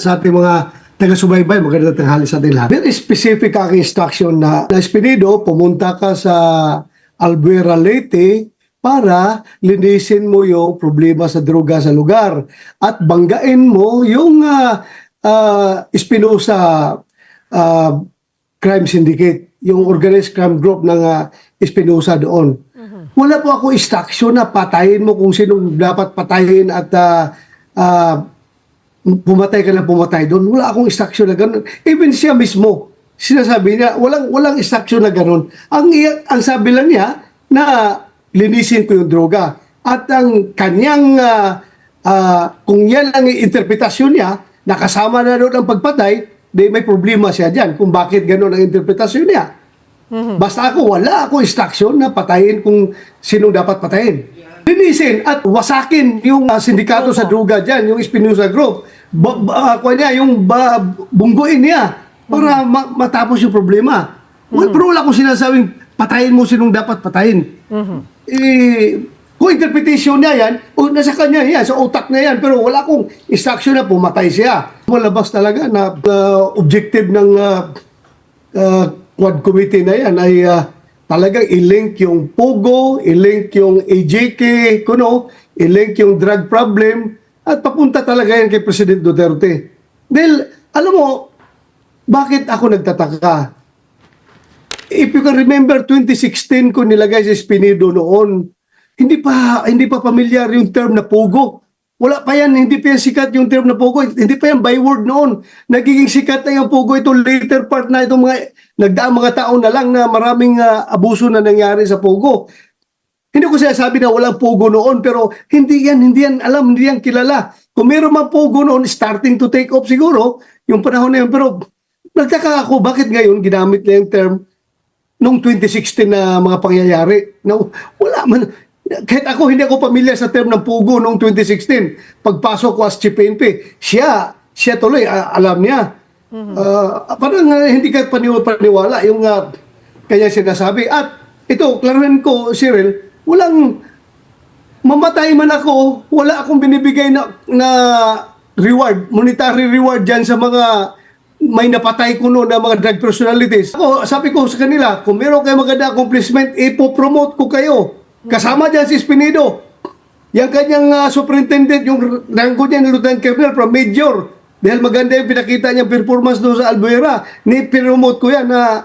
sa ating mga taga-subaybay, magandang tanghali sa ating lahat. Very specific ang instruction na, na Espinido, pumunta ka sa Albuera Leyte para linisin mo yung problema sa droga sa lugar at banggain mo yung uh, uh, Espinosa uh, crime syndicate, yung organized crime group ng uh, Espinosa doon. Wala po ako instruction na patayin mo kung sino dapat patayin at uh, uh, pumatay ka na pumatay doon. Wala akong instruction na gano'n. Even siya mismo, sinasabi niya, walang, walang instruction na gano'n. Ang, ang sabi lang niya, na linisin ko yung droga. At ang kanyang, ah, ah, kung yan ang interpretasyon niya, nakasama na doon ang pagpatay, di may problema siya dyan kung bakit gano'n ang interpretasyon niya. Basta ako, wala ako instruction na patayin kung sinong dapat patayin. Linisin at wasakin yung ah, sindikato sa droga dyan, yung Espinosa Group. Ba, ba, kuha niya, yung ba, bungguin niya para ma- matapos yung problema. Well, pero wala akong sinasabing patayin mo sinong dapat patayin. Eh, kung interpretation niya yan, o nasa kanya yan, sa utak niya yan, pero wala akong instruction na pumatay siya. Malabas talaga na ah, objective ng ah, uh, quad committee na yan ay uh, talagang i-link yung Pogo, i-link yung AJK, kuno, i-link yung drug problem, at papunta talaga yan kay President Duterte. Dahil, alam mo, bakit ako nagtataka? If you can remember, 2016 ko nilagay sa Espinido noon, hindi pa hindi pa pamilyar yung term na Pogo. Wala pa yan, hindi pa yan sikat yung term na Pogo. Hindi pa yan byword noon. Nagiging sikat na yung Pogo ito later part na itong mga nagdaang mga taon na lang na maraming ah, abuso na nangyari sa Pogo. Hindi ko sinasabi na walang Pogo noon pero hindi yan, hindi yan alam, hindi yan kilala. Kung meron man Pogo noon, starting to take off siguro, yung panahon na yun. Pero nagtaka ako, bakit ngayon ginamit na yung term nung 2016 na mga pangyayari. No, wala man. Kahit ako, hindi ako pamilyar sa term ng Pugo noong 2016. Pagpasok ko as Chief PNP, siya, siya tuloy, ah, alam niya. Ah, parang ah, hindi ka paniw- paniwala yung uh, kanya sinasabi. At ito, klaruhin ko, Cyril, walang mamatay man ako, wala akong binibigay na, na reward, monetary reward dyan sa mga may napatay ko noon na mga drug personalities. Ako, sabi ko sa kanila, kung meron kayo maganda accomplishment, ipopromote ko kayo. Kasama dyan si Espinido. Yung kanyang ah, superintendent, yung ranggo niya ni Lieutenant Colonel from Major. Dahil maganda yung pinakita niyang performance doon sa Albuera. Ni promote ko yan na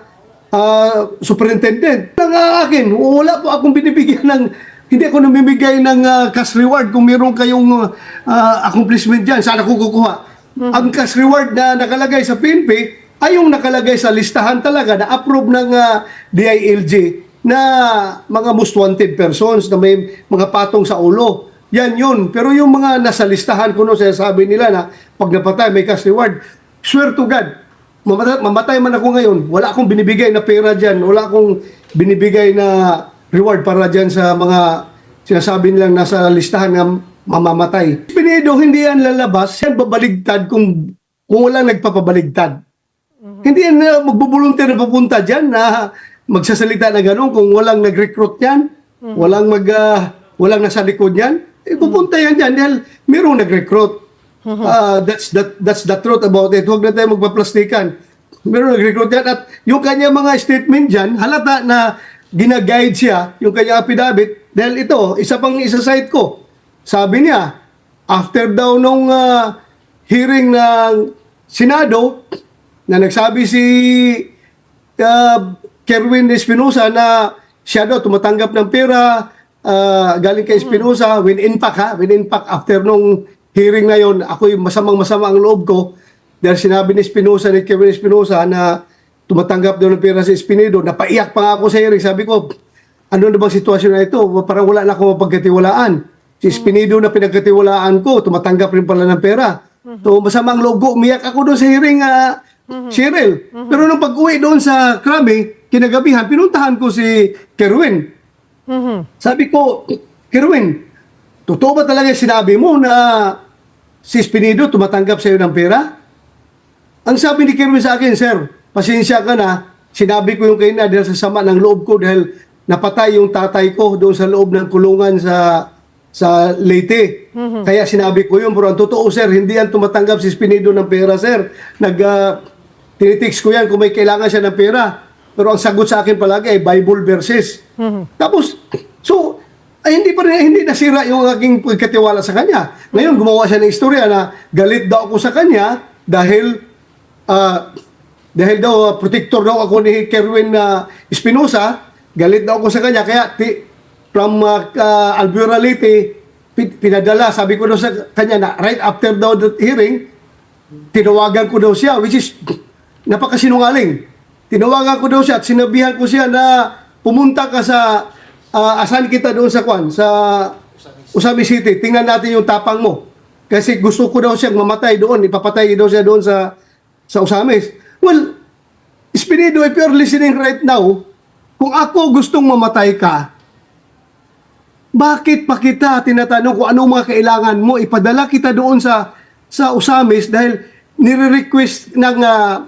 ah, superintendent. Nang ah, akin, wala po akong binibigyan ng hindi ako namimigay ng ah, cash reward kung meron kayong ah, accomplishment dyan. Saan ako kukuha? Ang cash reward na nakalagay sa PNP ay yung nakalagay sa listahan talaga na approve ng ah, DILG na mga most wanted persons na may mga patong sa ulo. Yan yun. Pero yung mga nasa listahan ko no, sabi nila na pag napatay may cash reward, swear to God, mamatay, mamatay man ako ngayon, wala akong binibigay na pera dyan, wala akong binibigay na reward para dyan sa mga sinasabi nilang nasa listahan na mamamatay. Pinedo, hindi yan lalabas, yan babaligtad kung, kung walang nagpapabaligtad. Hindi yan uh, magbubuluntir na papunta dyan na magsasalita na gano'n kung walang nag-recruit yan, walang mag, ah, walang nasa likod yan, eh, pupunta yan dyan dahil mayroong nag-recruit. Ah, that's, that, that's the truth about it. Huwag na tayo magpaplastikan. Meron nag-recruit yan at yung kanya mga statement dyan, halata na ginaguide siya, yung kanya affidavit, dahil ito, isa pang isa-cite ko. Sabi niya, after daw nung ah, hearing ng Senado, na nagsabi si uh, Kerwin Espinosa na siya daw tumatanggap ng pera ah, galing kay Espinosa with impact ha, with impact after nung hearing na yon ako'y masamang masama ang loob ko dahil sinabi ni Espinosa ni Kerwin Espinosa na tumatanggap daw ng pera si Espinedo, napaiyak pa nga ako sa hearing, sabi ko, ano na bang sitwasyon na ito? Parang wala na akong mapagkatiwalaan. Si Espinedo na pinagkatiwalaan ko, tumatanggap rin pala ng pera. So, masamang logo, umiyak ako doon sa hearing, ah, Cheryl. Pero nung pag-uwi doon sa Krabi, kinagabihan, pinuntahan ko si Kerwin. Sabi ko, Kerwin, totoo ba talaga sinabi mo na si Espinido tumatanggap sa iyo ng pera? Ang sabi ni Kerwin sa akin, Sir, pasensya ka na, sinabi ko yung kayo na dahil sa sama ng loob ko dahil napatay yung tatay ko doon sa loob ng kulungan sa sa Leyte. Kaya sinabi ko yun, bro. Ang totoo, sir, hindi yan tumatanggap si Spinido ng pera, sir. Nag, uh, tinitext ko yan kung may kailangan siya ng pera. Pero ang sagot sa akin palagi ay Bible verses. Tapos, so, ay hindi pa rin, hindi nasira yung aking pagkatiwala sa kanya. Ngayon, gumawa siya ng istorya na galit daw ako sa kanya dahil ah, dahil daw uh, protector daw ako ni Kerwin na Espinosa, galit daw ako sa kanya kaya ti, from uh, uh, Albuera Leyte pi- pinadala sabi ko daw sa kanya na right after daw that hearing tinawagan ko daw siya which is napakasinungaling. Tinawagan ko daw siya at sinabihan ko siya na pumunta ka sa ah, asan kita doon sa kwan sa Usami City. Tingnan natin yung tapang mo. Kasi gusto ko daw siyang mamatay doon, ipapatay daw siya doon sa sa Usamis. Well, Espirido, if you're listening right now, kung ako gustong mamatay ka, bakit pa kita tinatanong kung anong mga kailangan mo? Ipadala kita doon sa sa Usamis dahil nire-request ng ah,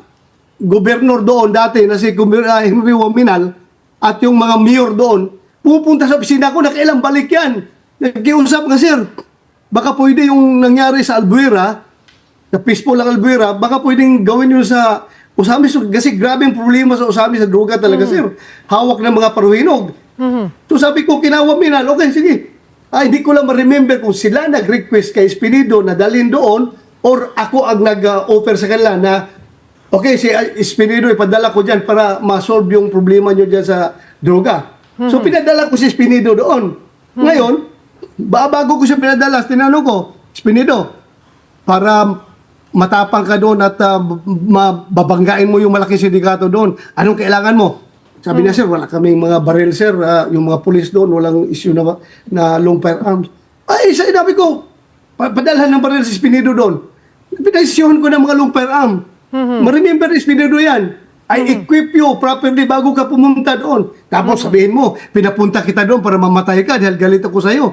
gobernur doon dati na si ah, Henry Waminal at yung mga mayor doon, pupunta sa opisina ko, nakailang balik yan. Nagkiusap nga, sir. Baka pwede yung nangyari sa Albuera, sa peaceful lang Albuera, baka pwedeng gawin yun sa Usamis. Kasi grabe ang problema sa Usamis, sa droga talaga, sir. Hawak ng mga paruhinog. So sabi ko, kinawaminal, okay, sige. Ah, hindi ko lang ma-remember kung sila nag-request kay Espinido na dalhin doon or ako ang nag-offer sa kanila na okay, si Espinido, ipadala ko dyan para ma-solve yung problema nyo dyan sa droga. So pinadala ko si Espinido doon. Ngayon, ba bago ko siya pinadala, tinanong ko, Espinido, para matapang ka doon at ah, mababanggain mo yung malaking sindikato doon, anong kailangan mo? Sabi niya, sir, wala kaming mga baril, sir. Ah, yung mga pulis doon, walang issue na, na long firearms. Ay, sa inabi ko, pa- padalhan ng baril si Spinido doon. Pinasyon ko ng mga long firearm. Ma-remember ni Spinido yan. I equip you properly bago ka pumunta doon. Tapos sabihin mo, pinapunta kita doon para mamatay ka dahil galit ako sa'yo.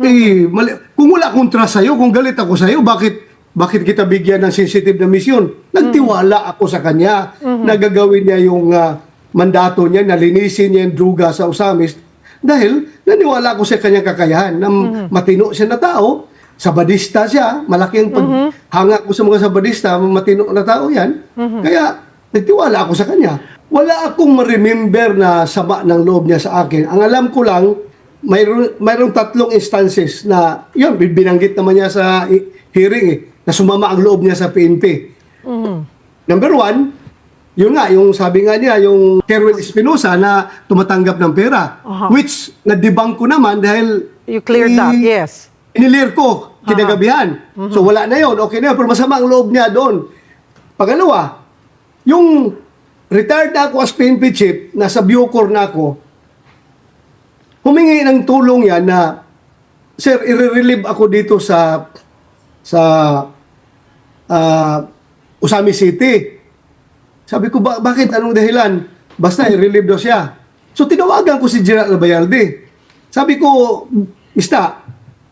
Eh, mali- kung wala akong trust sa'yo, kung galit ako sa'yo, bakit bakit kita bigyan ng sensitive na misyon? Nagtiwala ako sa kanya na gagawin niya yung ah, mandato niya na linisin niya yung druga sa Usamis dahil naniwala ako sa kanyang kakayahan na matino siya na tao, sabadista siya, malaking paghanga ko sa mga sabadista, matino na tao yan. Kaya nagtiwala ako sa kanya. Wala akong ma-remember na sama ng loob niya sa akin. Ang alam ko lang, mayroon, mayroong tatlong instances na, yun, binanggit naman niya sa i- hearing eh, na sumama ang loob niya sa PNP. Number one, yun nga, yung sabi nga niya, yung Kerwin Espinosa na tumatanggap ng pera. Aha. Which, na-debunk ko naman dahil... You cleared that, yes. Inilir ko, kinagabihan. So wala na yun, okay na yun. Pero masama ang loob niya doon. Pangalawa, yung retired na ako as PNP chief, nasa Bucor na ako, humingi ng tulong yan na, Sir, i-relieve ako dito sa sa ah, Usami City. Sabi ko, ba- bakit? Anong dahilan? Basta i-relieve daw siya. So tinawagan ko si Gerald Albayalde. Sabi ko, Mista,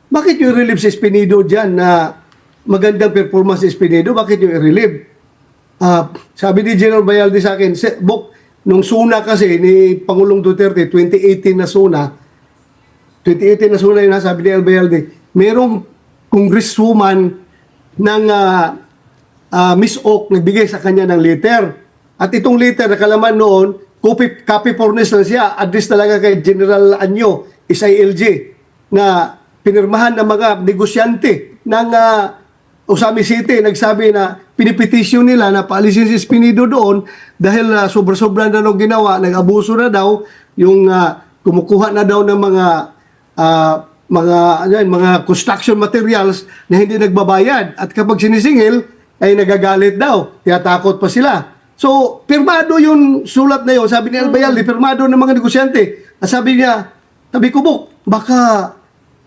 bakit yung i-relieve si Espinido dyan na magandang performance si Espinido? Bakit yung i-relieve? Ah, sabi ni General Bayalde sa akin, "Se- Bok, nung suna kasi ni Pangulong Duterte, 2018 na suna, 2018 na suna yun, ha, sabi ni El Bayalde, merong congresswoman ng ah, ah, Miss Oak nagbigay sa kanya ng letter. At itong letter, nakalaman noon, copy, copy fornest lang siya, address talaga kay General Anyo, SILJ, na pinirmahan ng mga negosyante ng ah, Usami City, nagsabi na pinipetisyon nila na paalisin si Espinido doon dahil na sobra-sobra na daw ginawa, nag-abuso na daw, yung ah, kumukuha na daw ng mga ah, mga ano yan, mga construction materials na hindi nagbabayad. At kapag sinisingil ay nagagalit daw, tinatakot pa sila. So, pirmado yung sulat na yun, sabi ni Albayalde, pirmado ng mga negosyante. At sabi niya, sabi ko, Bok, baka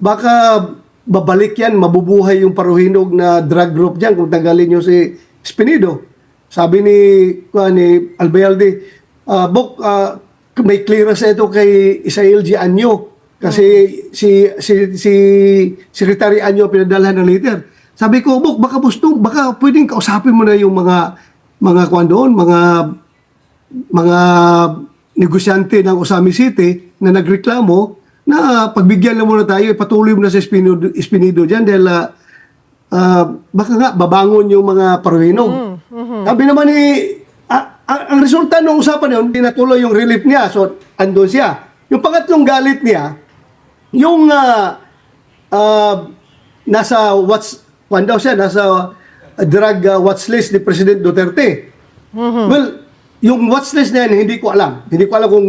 baka babalik yan, mabubuhay yung paruhinog na drug group dyan kung tanggalin nyo si Spinido. Sabi ni, uh, ni Albayalde, ah, Bok, ah, may clearance ito kay Isael G. Anyo kasi si si si Secretary Anyo pinadalhan ng letter. Sabi ko, Bok, baka gusto, baka pwedeng kausapin mo na yung mga mga kwan doon, mga mga negosyante ng Usami City na nagreklamo na pagbigyan lang muna tayo, patuloy mo na sa Espinido, Espinido dyan dahil ah, ah, baka nga babangon yung mga paruino. Sabi naman ni, ah, ah, ang resulta ng usapan na yun, tinatuloy yung relief niya, so andun siya. Yung pangatlong galit niya, yung ah, ah, nasa what's, kwan daw siya, nasa drug ah, watch list ni President Duterte. Well, yung watch list na yan, hindi ko alam. Hindi ko alam kung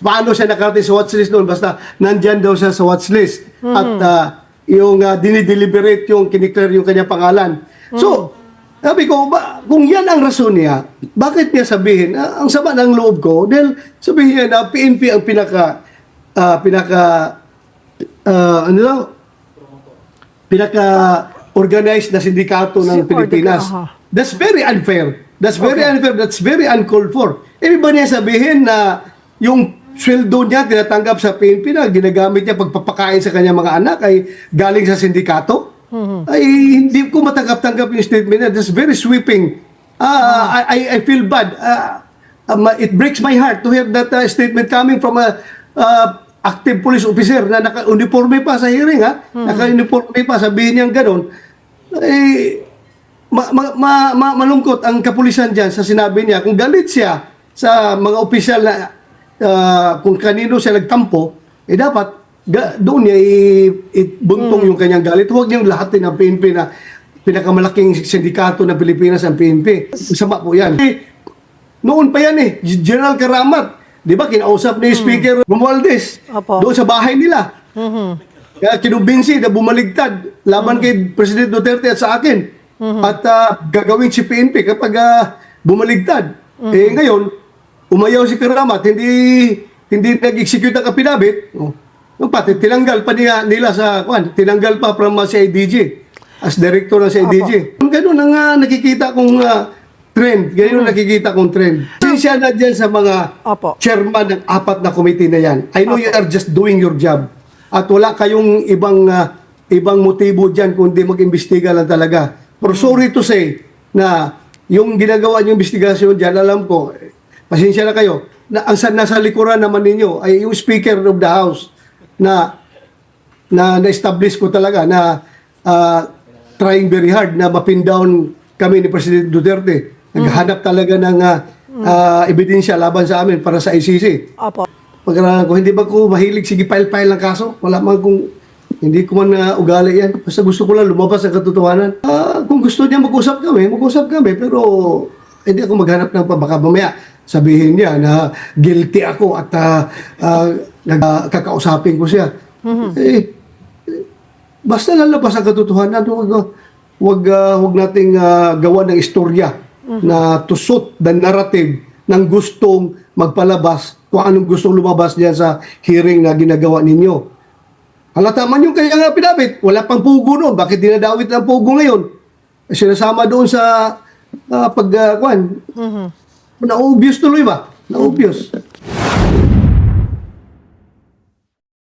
paano siya nakarating sa watch list noon. Basta nandyan daw siya sa watch list. At ah, yung uh, dinideliberate yung kiniklear yung kanyang pangalan. So, sabi ko, ba, kung yan ang rason niya, bakit niya sabihin, ah, ang sama ng loob ko, dahil sabihin niya na PNP ang pinaka, ah, pinaka, ah, ano daw, pinaka-organized na sindikato ng Pilipinas. That's very unfair. That's very unfair. That's very uncalled for. Ibig ba niya sabihin na yung sweldo niya tinatanggap sa PNP na ginagamit niya pagpapakain sa kanyang mga anak ay galing sa sindikato? Ay hindi ko matanggap-tanggap yung statement niya. That's very sweeping. Ah, I, I, I feel bad. Ah, um, it breaks my heart to hear that uh, statement coming from a uh, active police officer na naka-uniforme pa sa hearing ha. Naka-uniforme pa sabihin niyang ganun. Eh, ma, ma, ma, ma- malungkot ang kapulisan dyan sa sinabi niya. Kung galit siya sa mga opisyal na ah, kung kanino siya nagtampo, eh dapat ga, doon niya ibuntong yung kanyang galit. Huwag niyang lahatin ang PNP na pinakamalaking sindikato ng Pilipinas ang PNP. Masama po yan. Eh, noon pa yan eh, General Karamat. Di ba, kinausap ni Speaker Romualdez Opo. doon sa bahay nila. Kaya kinumbinsi na bumaligtad laban kay President Duterte at sa akin. At ah, gagawin si PNP kapag ah, bumaligtad. Eh ngayon, umayaw si Karamat, hindi hindi nag-execute ang kapinabit. Oh. Pati tinanggal pa niya, nila sa kwan, tinanggal pa from uh, CIDG as director ng CIDG. Ganun ang ah, nakikita kong ah, trend. Ganun nakikita kong trend. Sinsya na dyan sa mga Opo. chairman ng apat na committee na yan. I know you are just doing your job. At wala kayong ibang ah, ibang motibo diyan kundi mag-imbestiga lang talaga. Pero sorry to say na yung ginagawa niyo investigasyon diyan, alam ko, pasensya na kayo, na ang sa- nasa likuran naman ninyo ay yung Speaker of the House na na na-establish ko talaga na ah, trying very hard na mapin down kami ni President Duterte. Naghahanap talaga ng ah, ah, ebidensya laban sa amin para sa ICC. Opo. Pag ko, hindi ba ko mahilig sige file-file ng kaso? Wala man kung hindi ko man na ugali yan. Basta gusto ko lang lumabas ang katotohanan. Ah, kung gusto niya mag-usap kami, mag-usap kami. Pero hindi ako maghanap ng. Baka mamaya sabihin niya na guilty ako at uh, nagkakausapin ko siya. Eh, basta lalabas ang katotohanan. Huwag, huwag, ah, huwag nating ah, gawa ng istorya na to suit the narrative ng gustong magpalabas kung anong gustong lumabas diyan sa hearing na ginagawa ninyo. Halata man yung kaya nga pinabit, wala pang pugo noon. Bakit dinadawit ang pugo ngayon? Eh, Sinasama doon sa uh, pag, uh, kwan, na-obvious tuloy ba? Na-obvious.